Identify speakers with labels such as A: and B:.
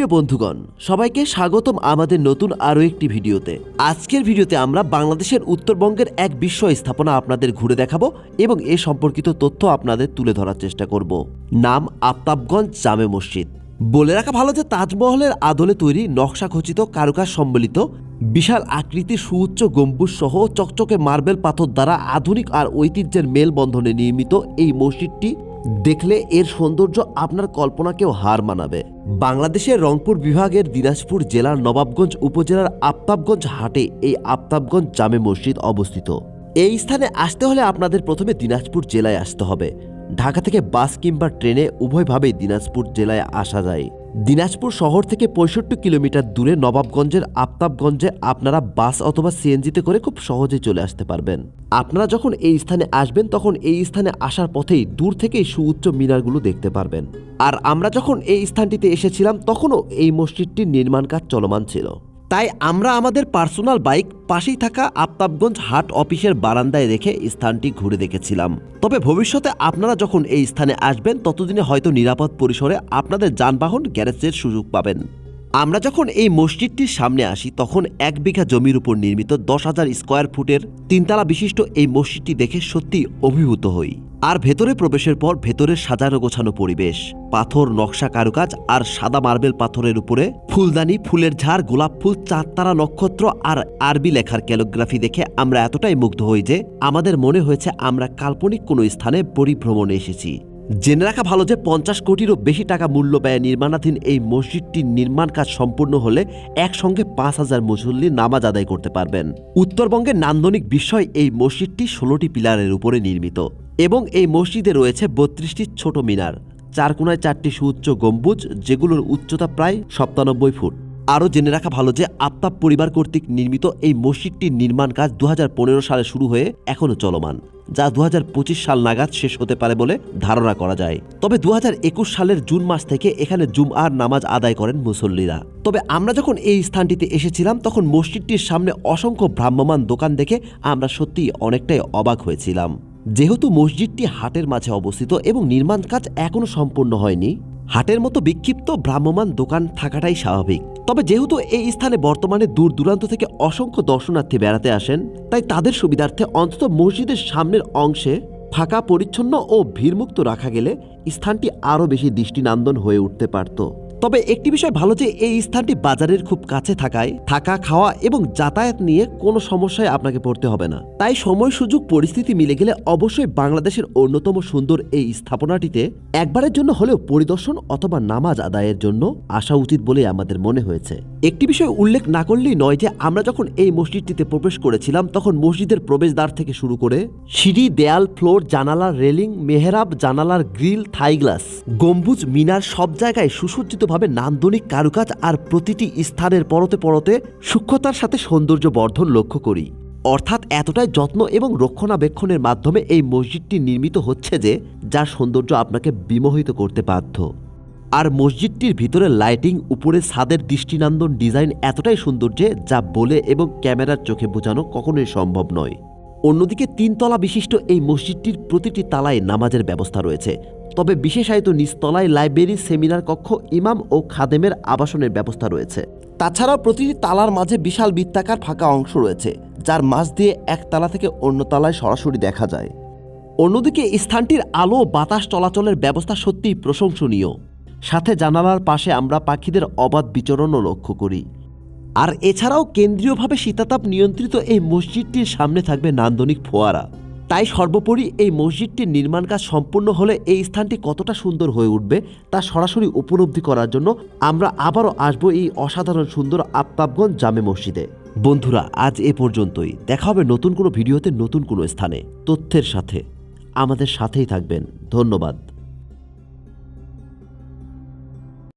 A: সুপ্রিয় বন্ধুগণ, সবাইকে স্বাগতম আমাদের নতুন আরও একটি ভিডিওতে। আজকের ভিডিওতে আমরা বাংলাদেশের উত্তরবঙ্গের এক বিস্ময় স্থাপনা আপনাদের ঘুরে দেখাবো এবং এ সম্পর্কিত তথ্য আপনাদের তুলে ধরার চেষ্টা করব। নাম আফতাবগঞ্জ জামে মসজিদ। বলে রাখা ভালো যে তাজমহলের আদলে তৈরি নকশা খচিত কারুকাজ সম্বলিত বিশাল আকৃতির সুউচ্চ গম্বুজ সহ চকচকে মার্বেল পাথর দ্বারা আধুনিক আর ঐতিহ্যের মেলবন্ধনে নির্মিত এই মসজিদটি দেখলে এর সৌন্দর্য আপনার কল্পনাকেও হার মানাবে। বাংলাদেশের রংপুর বিভাগের দিনাজপুর জেলার নবাবগঞ্জ উপজেলার আফতাবগঞ্জ হাটে এই আফতাবগঞ্জ জামে মসজিদ অবস্থিত। এই স্থানে আসতে হলে আপনাদের প্রথমে দিনাজপুর জেলায় আসতে হবে। ঢাকা থেকে বাস কিংবা ট্রেনে উভয়ভাবেই দিনাজপুর জেলায় আসা যায়। দিনাজপুর শহর থেকে পঁয়ষট্টি কিলোমিটার দূরে নবাবগঞ্জের আফতাবগঞ্জে আপনারা বাস অথবা সিএনজিতে করে খুব সহজেই চলে আসতে পারবেন। আপনারা যখন এই স্থানে আসবেন, তখন এই স্থানে আসার পথেই দূর থেকেই সুউচ্চ মিনারগুলো দেখতে পারবেন। আর আমরা যখন এই স্থানটিতে এসেছিলাম, তখনও এই মসজিদটির নির্মাণ কাজ চলমান ছিল। তাই আমরা আমাদের পার্সোনাল বাইক পাশেই থাকা আফতাবগঞ্জ হাট অফিসের বারান্দায় রেখে স্থানটি ঘুরে দেখেছিলাম। তবে ভবিষ্যতে আপনারা যখন এই স্থানে আসবেন, ততদিনে হয়তো নিরাপদ পরিসরে আপনাদের যানবাহন গ্যারেজের সুযোগ পাবেন। আমরা যখন এই মসজিদটির সামনে আসি, তখন এক বিঘা জমির উপর নির্মিত দশ হাজার স্কোয়ার ফুটের তিনতলা বিশিষ্ট এই মসজিদটি দেখে সত্যি অভিভূত হই। আর ভেতরে প্রবেশের পর ভেতরে সাজানো গোছানো পরিবেশ, পাথর, নকশা কারুকাজ আর সাদা মার্বেল পাথরের উপরে ফুলদানি, ফুলের ঝাড়, গোলাপ ফুল চাঁদতারা নক্ষত্র আর আরবি লেখার ক্যালোগ্রাফি দেখে আমরা এতটাই মুগ্ধ হই যে আমাদের মনে হয়েছে আমরা কাল্পনিক কোনো স্থানে পরিভ্রমণে এসেছি। জেনে রাখা ভালো যে পঞ্চাশ কোটিরও বেশি টাকা মূল্য ব্যয়ে নির্মাণাধীন এই মসজিদটির নির্মাণ কাজ সম্পূর্ণ হলে একসঙ্গে পাঁচ হাজার মুসল্লি নামাজ আদায় করতে পারবেন। উত্তরবঙ্গের নান্দনিক বিষয় এই মসজিদটি ষোলোটি পিলারের উপরে নির্মিত। এবং এই মসজিদে রয়েছে বত্রিশটি ছোট মিনার, চার কোনায় চারটি সুউচ্চ গম্বুজ, যেগুলোর উচ্চতা প্রায় সপ্তানব্বই ফুট। আরও জেনে রাখা ভালো যে আফতাব পরিবার কর্তৃক নির্মিত এই মসজিদটির নির্মাণ কাজ দুহাজার পনেরো সালে শুরু হয়ে এখনও চলমান, যা দুহাজার পঁচিশ সাল নাগাদ শেষ হতে পারে বলে ধারণা করা যায়। তবে দুহাজার একুশ সালের জুন মাস থেকে এখানে জুমআর নামাজ আদায় করেন মুসল্লিরা। তবে আমরা যখন এই স্থানটিতে এসেছিলাম, তখন মসজিদটির সামনে অসংখ্য ভ্রাম্যমান দোকান দেখে আমরা সত্যিই অনেকটাই অবাক হয়েছিলাম। যেহেতু মসজিদটি হাটের মাঝে অবস্থিত এবং নির্মাণ কাজ এখনও সম্পূর্ণ হয়নি, হাটের মতো বিক্ষিপ্ত ভ্রাম্যমান দোকান থাকাটাই স্বাভাবিক। তবে যেহেতু এই স্থানে বর্তমানে দূর দূরান্ত থেকে অসংখ্য দর্শনার্থী বেড়াতে আসেন, তাই তাদের সুবিধার্থে অন্তত মসজিদের সামনের অংশে ফাঁকা, পরিচ্ছন্ন ও ভিড়মুক্ত রাখা গেলে স্থানটি আরও বেশি দৃষ্টিনন্দন হয়ে উঠতে পারত। তবে একটি বিষয় ভালো যে এই স্থানটি বাজারের খুব কাছে থাকায়, থাকা, খাওয়া এবং যাতায়াত নিয়ে কোনো সমস্যায় আপনাকে পড়তে হবে না। তাই সময়, সুযোগ, পরিস্থিতি মিলে গেলে অবশ্যই বাংলাদেশের অন্যতম সুন্দর এই স্থাপনাটিতে একবারের জন্য হলেও পরিদর্শন অথবা নামাজ আদায়ের জন্য আসা উচিত বলে আমাদের মনে হয়েছে। একটি বিষয় উল্লেখ না করলেই নয় যে আমরা যখন এই মসজিদটিতে প্রবেশ করেছিলাম, তখন মসজিদের প্রবেশদ্বার থেকে শুরু করে সিঁড়ি, দেয়াল, ফ্লোর, জানালার রেলিং, মেহরাব, জানালার গ্রিল থাই গ্লাস গম্বুজ, মিনার সব জায়গায় সুসজ্জিতভাবে নান্দনিক কারুকাজ আর প্রতিটি স্থানের পরতে পরতে সূক্ষ্মতার সাথে সৌন্দর্য বর্ধন লক্ষ্য করি। অর্থাৎ এতটাই যত্ন এবং রক্ষণাবেক্ষণের মাধ্যমে এই মসজিদটি নির্মিত হচ্ছে যে, যার সৌন্দর্য আপনাকে বিমোহিত করতে বাধ্য। আর মসজিদটির ভিতরে লাইটিং, উপরে ছাদের দৃষ্টিনন্দন ডিজাইন এতটাই সুন্দর যে যা বলে এবং ক্যামেরার চোখে বোঝানো কখনোই সম্ভব নয়। অন্যদিকে তিনতলা বিশিষ্ট এই মসজিদটির প্রতিটি তালায় নামাজের ব্যবস্থা রয়েছে। তবে বিশেষায়িত নিচতলায় লাইব্রেরি, সেমিনার কক্ষ, ইমাম ও খাদেমের আবাসনের ব্যবস্থা রয়েছে। তাছাড়াও প্রতিটি তালার মাঝে বিশাল বৃত্তাকার ফাঁকা অংশ রয়েছে, যার মাঝ দিয়ে এক তালা থেকে অন্য তালায় সরাসরি দেখা যায়। অন্যদিকে স্থানটির আলো বাতাস চলাচলের ব্যবস্থা সত্যিই প্রশংসনীয়। সাথে জানালার পাশে আমরা পাখিদের অবাধ বিচরণও লক্ষ্য করি। আর এছাড়াও কেন্দ্রীয়ভাবে শীতাতাপ নিয়ন্ত্রিত এই মসজিদটির সামনে থাকবে নান্দনিক ফোয়ারা। তাই সর্বোপরি এই মসজিদটির নির্মাণ কাজ সম্পূর্ণ হলে এই স্থানটি কতটা সুন্দর হয়ে উঠবে তা সরাসরি উপলব্ধি করার জন্য আমরা আবারও আসব এই অসাধারণ সুন্দর আফতাবগঞ্জ জামে মসজিদে। বন্ধুরা, আজ এ পর্যন্তই। দেখা হবে নতুন কোনো ভিডিওতে নতুন কোনো স্থানে। তথ্যের সাথে। আমাদের সাথেই থাকবেন। ধন্যবাদ।